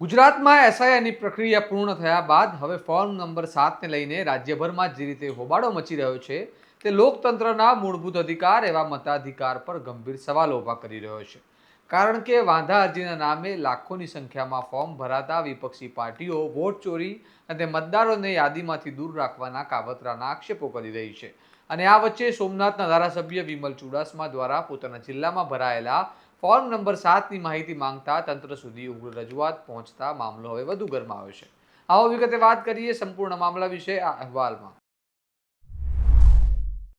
ગુજરાતમાં એસઆઈઆઈની પ્રક્રિયા પૂર્ણ થયા બાદ હવે ફોર્મ નંબર સાતને લઈને રાજ્યભરમાં જે રીતે હોબાળો મચી રહ્યો છે, તે લોકતંત્રના મૂળભૂત અધિકાર એવા મતાધિકાર પર ગંભીર સવાલો ઊભા કરી રહ્યો છે. કારણ કે વાંધા અરજીના નામે લાખોની સંખ્યામાં ફોર્મ ભરાતા વિપક્ષી પાર્ટીઓ વોટ ચોરી અને મતદારોને યાદીમાંથી દૂર રાખવાના કાવતરાના આક્ષેપો કરી રહી છે. અને આ વચ્ચે સોમનાથના ધારાસભ્ય વિમલ ચુડાસમા દ્વારા પોતાના જિલ્લામાં ભરાયેલા ફોર્મ નંબર સાતની માહિતી માંગતા તંત્ર સુધી ઉગ્ર રજૂઆત પહોંચતા મામલો હવે વધુ ગરમાયો છે. આવો વિગતે વાત કરીએ સંપૂર્ણ મામલા વિશે આ અહેવાલમાં.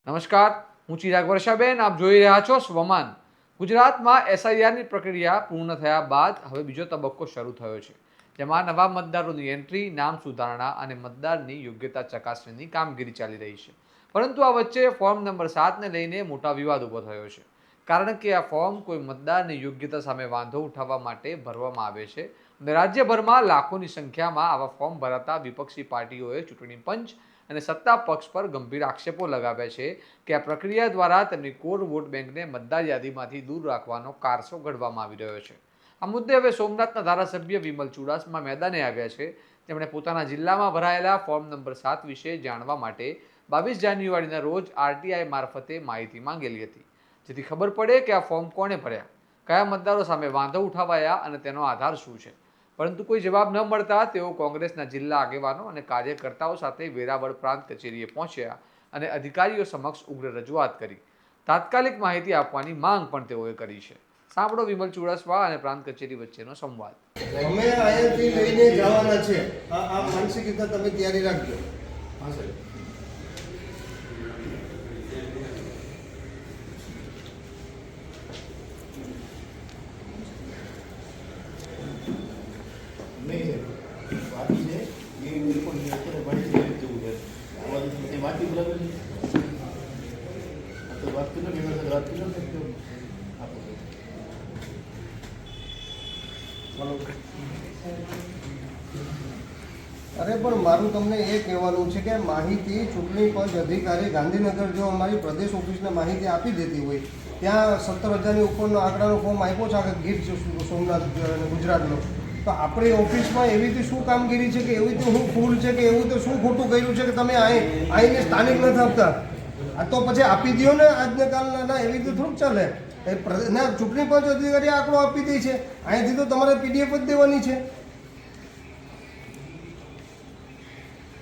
નમસ્કાર, હું ચિરાગ વર્ષાબેન, આપ જોઈ રહ્યા છો સ્વમાન. ગુજરાતમાં એસઆઈઆરની પ્રક્રિયા પૂર્ણ થયા બાદ હવે બીજો તબક્કો શરૂ થયો છે, જેમાં નવા મતદારોની એન્ટ્રી, નામ સુધારણા અને મતદારની યોગ્યતા ચકાસણીની કામગીરી ચાલી રહી છે. પરંતુ આ વચ્ચે ફોર્મ નંબર સાતને લઈને મોટા વિવાદ ઊભો થયો છે. કારણ કે આ ફોર્મ કોઈ મતદારની યોગ્યતા સામે વાંધો ઉઠાવવા માટે ભરવામાં આવે છે અને રાજ્યભરમાં લાખોની સંખ્યામાં આવા ફોર્મ ભરાતા વિપક્ષી પાર્ટીઓએ ચૂંટણી પંચ અને સત્તા પક્ષ પર ગંભીર આક્ષેપો લગાવ્યા છે કે આ પ્રક્રિયા દ્વારા તેમની કોર વોટ બેંકને મતદાર યાદીમાંથી દૂર રાખવાનો કારસો ઘડવામાં આવી રહ્યો છે. આ મુદ્દે હવે સોમનાથના ધારાસભ્ય વિમલ ચુડાસમા મેદાને આવ્યા છે. તેમણે પોતાના જિલ્લામાં ભરાયેલા ફોર્મ નંબર સાત વિશે જાણવા માટે બાવીસ જાન્યુઆરીના રોજ આરટીઆઈ મારફતે માહિતી માંગેલી હતી. જેથી ખબર પડે કે આ ફોર્મ કોણે ભર્યા, કયા મતદારો સામે વાંધો ઉઠાવાયા અને તેનો આધાર શું છે. પરંતુ કોઈ જવાબ ન મળતા તેઓ કોંગ્રેસના જિલ્લા આગેવાનો અને કાર્યકર્તાઓ સાથે વેરાવળ પ્રાંત કચેરીએ પહોંચ્યા અને અધિકારીઓ સમક્ષ ઉગ્ર રજૂઆત કરી. તાત્કાલિક માહિતી આપવાની માંગ પણ તેઓએ કરી છે. સાંભળો વિમલ ચુડાસમા અને પ્રાંત કચેરી વચ્ચેનો સંવાદ. અમે અહીંયાથી લઈને જવાના છે. આ માનસિક રીતે તમે તૈયારી રાખજો હા સાહેબ નહીં સાહેબ બાકી છે એ લોકો અત્યારે ભણી છે જવું છે આ બાજુ તમે વાંચી બરાબર છે ને એમના સાથે વાત કરી અરે, પણ મારું તમને એ કહેવાનું છે કે માહિતી ચૂંટણી પંચ અધિકારી ગાંધીનગર જો અમારી પ્રદેશ ઓફિસને માહિતી આપી દેતી હોય, ત્યાં સત્તર હજારની ઉપરનો આંકડાનો ફોર્મ આપ્યો છે આગળ ગીર સોમનાથ ગુજરાતનો. તો આપણી ઓફિસમાં એવી રીતે શું કામગીરી છે કે એવી રીતે શું ફૂલ છે કે એવું તો શું ખોટું કર્યું છે કે તમે અહીં આવીને સ્થાનિક નથી આપતા? આ તો પછી આપી દો ને આજને કાલના, ના, એવી રીતે થોડુંક ચાલે. ના, ચૂંટણી પંચ અધિકારી આંકડો આપી દે છે. અહીંયાથી તો તમારે પીડીએફ જ દેવાની છે.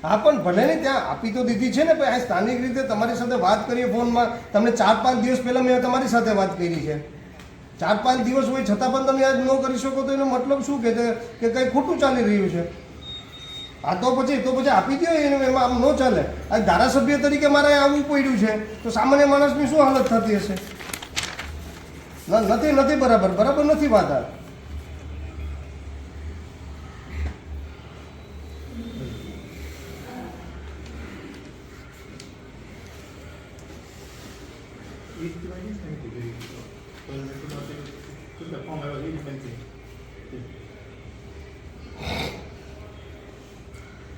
હા, પણ ભલે ને ત્યાં આપી તો દીધી છે ને, પણ આ સ્થાનિક રીતે તમારી સાથે વાત કરીએ ફોનમાં, તમને ચાર પાંચ દિવસ પહેલાં મેં તમારી સાથે વાત કરી છે. ચાર પાંચ દિવસ હોય, છતાં પણ તમે આજ ન કરી શકો તો એનો મતલબ શું કે કંઈ ખોટું ચાલી રહ્યું છે? હા તો પછી તો પછી આપી દો એને, એમાં આમ ન ચાલે. આ ધારાસભ્ય તરીકે મારે આવવું પડ્યું છે. તો સામાન્ય માણસની શું હાલત થતી હશે? નથી નથી બરાબર. બરાબર નથી વાત આ Thank જ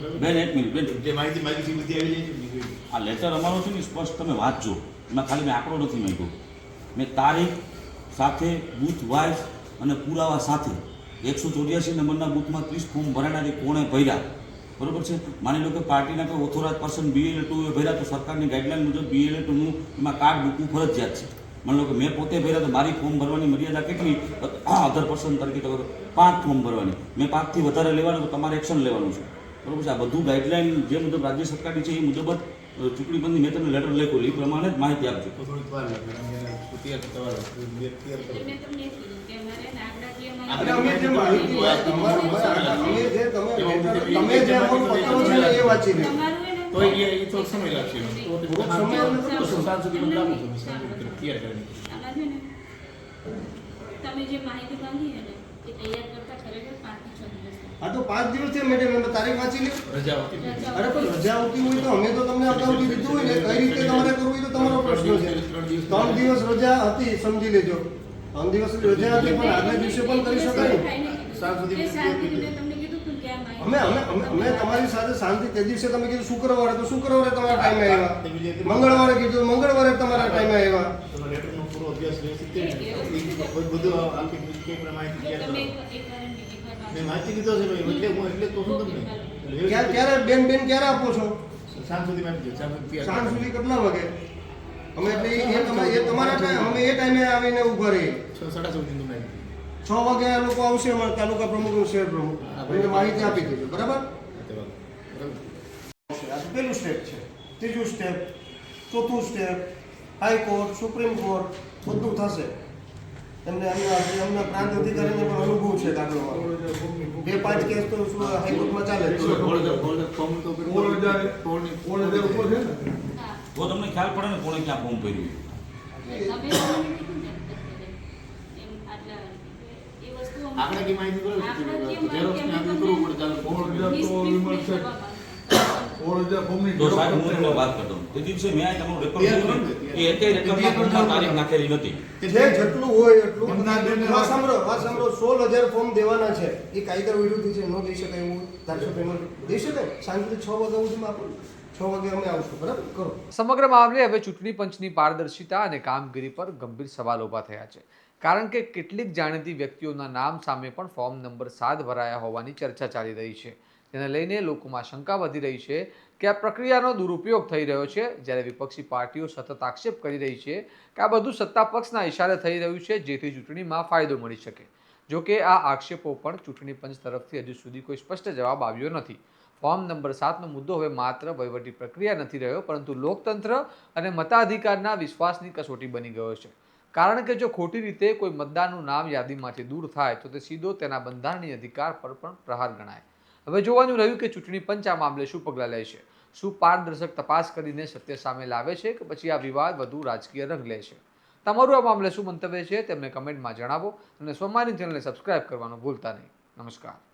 બેન એક મિનિટ બેન. જે માહિતી માહિતી બધી આવી જાય છે આ લેટર અમારો છે ને સ્પષ્ટ તમે વાંચજો એમાં ખાલી મેં આંકડો નથી માંગ્યો. મેં તારીખ સાથે બૂથ વાઇઝ અને પુરાવા સાથે એકસો ચોર્યાસી નંબરના બુથમાં ત્રીસ ફોર્મ ભરાણા છે કોણે ભર્યા. બરોબર છે? માની લો કે પાર્ટીના કોઈ ઓથોરાઇઝ પર્સન બીએલએ ટુ એ ભર્યા તો સરકારની ગાઈડલાઈન મુજબ બીએલએ ટુનું એમાં કાર્ડ મૂકવું ફરજિયાત છે. માની લો કે મેં પોતે ભર્યા તો મારી ફોર્મ ભરવાની મર્યાદા કેટલી? અધર પર્સન તરીકે તો પાંચ ફોર્મ ભરવાની. મેં પાંચથી વધારે લેવાનું તો તમારે એક્શન લેવાનું છે. બરોબર છે? આ બધું ગાઈડલાઈન જે મુજબ રાજ્ય સરકારની છે એ મુજબ જ ચૂંટણી પંચની મેં તમને લેટર લખ્યું એ પ્રમાણે જ માહિતી આપજો. થોડીક વાર એને તમે જે એને. એનો. માહિતી માંગી છે ને એ તૈયાર આ તો પાંચ દિવસ છે મેડમ અમે તારીખ વાંચી લે રજા આવતી અરે પણ રજા આવતી હોય તો અમે તો તમને અગાઉથી દીધું હોય ને કઈ રીતે તમારે કરવું હોય તો તમારો પ્રશ્ન છે. ત્રણ દિવસ રજા હતી સમજી લેજો. ત્રણ દિવસ રજા હતી પણ આગલા દિવસે પણ કરી શકાય. અમે અમે અમે તમારી સાથે શાંતિ તે દિવસે તમે કીધું શુક્રવારે તો શુક્રવારે તમારા ટાઈમે આવ્યા. મંગળવારે કીધું મંગળવારે તમારા ટાઈમે આવ્યા. માહિતી કરો. એકવાર એકવાર વાત- મેં માહિતી કીધો છે ભાઈ એટલે હું એટલે તો શું તમને ક્યારે ક્યારે બેન બેન ક્યારે આપો છો? સાંજ સુધી માહિતી સાંજ સુધી તૈયાર સાંજ સુધી કેટલા વાગે? અમે એટલે એ- તમારે એ તમારા ટાઈમ અમે એ ટાઈમે આવીને ઊભા રહીએ. છ સાડા છ સુધીની માહિતી છ વાગે આ લોકો આવશે અમારા તાલુકા પ્રમુખ શહેર પ્રમુખ. એને માહિતી આપી દેજો બરાબર? પહેલું સ્ટેપ છે. ત્રીજું સ્ટેપ ચોથું સ્ટેપ હાઈકોર્ટ સુપ્રીમ કોર્ટ બધું થશે. એમને એમના પ્રાંત અધિકારીને પણ અનુભવ છે દાખલો બે પાંચ કેસ તો શું હાઈકોર્ટમાં ચાલે તો તમને ખ્યાલ પડે ને કોણે ક્યાં ફોર્મ ભર્યું એટલે માહિતી કરવું પડે વાત કરતો તે દિવસે મેં તમારું રેકોર્ડ તૈયાર જોયું કરો ને, ને, એ એકેય રેકોર્ડમાં ફોર્મમાં તારીખ નાખેલી નથી. જે જેટલું હોય એટલું. આ સાંભળો આ સાંભળો. સોળ હજાર ફોર્મ દેવાના છે. એ કાયદા વિરુદ્ધ છે ન દઈ શકાય એવું ધારશો પેમેન્ટ દઈ શકાય. સાંજે છ વાગ્યા સુધીમાં આપો છ વાગે અમે આવશું બરાબર? કરો. સમગ્ર મામલે હવે ચૂંટણી પંચની પારદર્શિતા અને કામગીરી પર ગંભીર સવાલ ઊભા થયા છે. કારણ કે કેટલીક જાણીતી વ્યક્તિઓના નામ સામે પણ ફોર્મ નંબર સાત ભરાયા હોવાની ચર્ચા ચાલી રહી છે. જેને લઈને લોકોમાં શંકા વધી રહી છે કે આ પ્રક્રિયાનો દુરુપયોગ થઈ રહ્યો છે. જ્યારે વિપક્ષી પાર્ટીઓ સતત આક્ષેપ કરી રહી છે કે આ બધું સત્તા પક્ષના ઇશારે થઈ રહ્યું છે, જેથી ચૂંટણીમાં ફાયદો મળી શકે. જો કે આ આક્ષેપો પણ ચૂંટણી પંચ તરફથી હજુ સુધી કોઈ સ્પષ્ટ જવાબ આવ્યો નથી. ફોર્મ નંબર સાતનો મુદ્દો હવે માત્ર વહીવટી પ્રક્રિયા નથી રહ્યો, પરંતુ લોકતંત્ર અને મતાધિકારના વિશ્વાસની કસોટી બની ગયો છે. કારણ કે જો ખોટી રીતે કોઈ મતદારનું નામ યાદીમાંથી દૂર થાય, તો તે સીધો તેના બંધારણીય અધિકાર પર પણ પ્રહાર ગણાય. હવે જોવાનું રહ્યું કે ચૂંટણી પંચ આ મામલે શું પગલાં લે છે. શું પારદર્શક તપાસ કરીને સત્ય સામે લાવે છે કે પછી આ વિવાદ વધુ રાજકીય રંગ લે છે? તમારું આ મામલે શું મંતવ્ય છે તેમને કમેન્ટમાં જણાવો અને સોમવારની ચેનલને સબસ્ક્રાઇબ કરવાનું ભૂલતા નહીં. નમસ્કાર.